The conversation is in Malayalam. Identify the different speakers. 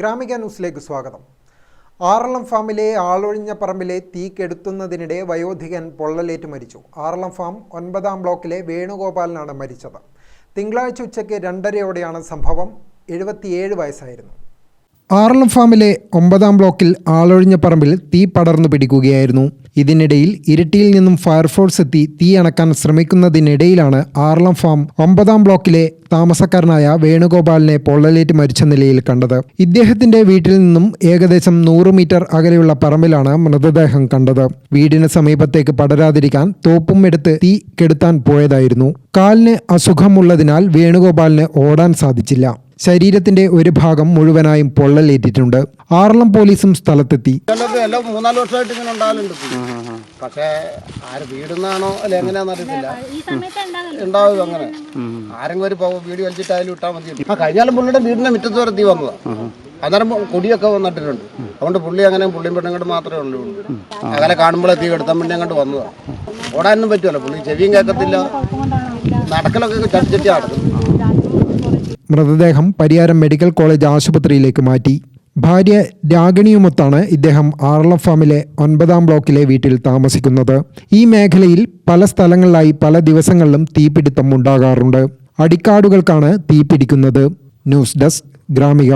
Speaker 1: ഗ്രാമിക ന്യൂസിലേക്ക് സ്വാഗതം. ആറളം ഫാമിലെ ആളൊഴിഞ്ഞ പറമ്പിലെ തീ കെടുത്തുന്നതിനിടെ വയോധികൻ പൊള്ളലേറ്റ് മരിച്ചു. ആറളം ഫാം ഒൻപതാം ബ്ലോക്കിലെ വേണുഗോപാലനാണ് മരിച്ചത്. തിങ്കളാഴ്ച ഉച്ചയ്ക്ക് രണ്ടരയോടെയാണ് സംഭവം. എഴുപത്തിയേഴ് വയസ്സായിരുന്നു. ആറളം ഫാമിലെ ഒമ്പതാം ബ്ലോക്കിൽ ആളൊഴിഞ്ഞ പറമ്പിൽ തീ പടർന്നു പിടിക്കുകയായിരുന്നു. ഇതിനിടയിൽ ഇരിട്ടിയിൽ നിന്നും ഫയർഫോഴ്സ് എത്തി തീ അണക്കാൻ ശ്രമിക്കുന്നതിനിടയിലാണ് ആറളം ഫാം ഒമ്പതാം ബ്ലോക്കിലെ താമസക്കാരനായ വേണുഗോപാലിനെ പൊള്ളലേറ്റ് മരിച്ച നിലയിൽ കണ്ടത്. ഇദ്ദേഹത്തിന്റെ വീട്ടിൽ നിന്നും ഏകദേശം നൂറ് മീറ്റർ അകലെയുള്ള പറമ്പിലാണ് മൃതദേഹം കണ്ടത്. വീടിന് സമീപത്തേക്ക് പടരാതിരിക്കാൻ തോപ്പും എടുത്ത് തീ കെടുത്താൻ പോയതായിരുന്നു. കാലിന് അസുഖമുള്ളതിനാൽ വേണുഗോപാലിന് ഓടാൻ സാധിച്ചില്ല. ശരീരത്തിന്റെ ഒരു ഭാഗം മുഴുവനായും പൊള്ളലേറ്റിട്ടുണ്ട്. ആറളം പോലീസും സ്ഥലത്തെത്തി.
Speaker 2: മൂന്നാൽ വർഷമായിട്ട് ഇങ്ങനെ ഉണ്ടാകലുണ്ട് പക്ഷേ ആര് വീടുന്നാണോ അല്ലെ എങ്ങനെയാണെന്ന് അറിയത്തില്ല. ഉണ്ടാവും അങ്ങനെ. ആരെങ്കിലും ഒരു പോ- വീട് വലിച്ചിട്ടായാലും ഇട്ടാൽ മതി. ആ കഴിഞ്ഞാലും പുള്ളിയുടെ വീടിന്റെ മുറ്റത്ത് വരെ തീ വന്നതാ. അന്നേരം കൊടിയൊക്കെ വന്നിട്ടുണ്ട് അതുകൊണ്ട് പുള്ളി അങ്ങനെ പുള്ളിയും പെണ്ണുങ്ങോട്ട് മാത്രമേ ഉള്ളൂ അങ്ങനെ കാണുമ്പോഴേ തീ കെടുത്താൻ വേണ്ടി അങ്ങോട്ട് വന്നതാ. ഓടാനൊന്നും പറ്റുമല്ലോ പുള്ളി ചെവിയും കേൾക്കത്തില്ല നടക്കലൊക്കെ ചടിച്ചിട്ട് നടക്കും.
Speaker 1: മൃതദേഹം പരിയാരം മെഡിക്കൽ കോളേജ് ആശുപത്രിയിലേക്ക് മാറ്റി. ഭാര്യ രാഗിണിയുമൊത്താണ് ഇദ്ദേഹം ആർള ഫാമിലെ ഒൻപതാം ബ്ലോക്കിലെ വീട്ടിൽ താമസിക്കുന്നത്. ഈ മേഖലയിൽ പല സ്ഥലങ്ങളിലായി പല ദിവസങ്ങളിലും തീപിടുത്തം ഉണ്ടാകാറുണ്ട് അടിക്കാടുകൾക്കാണ് തീപിടിക്കുന്നത്. News desk Gramika.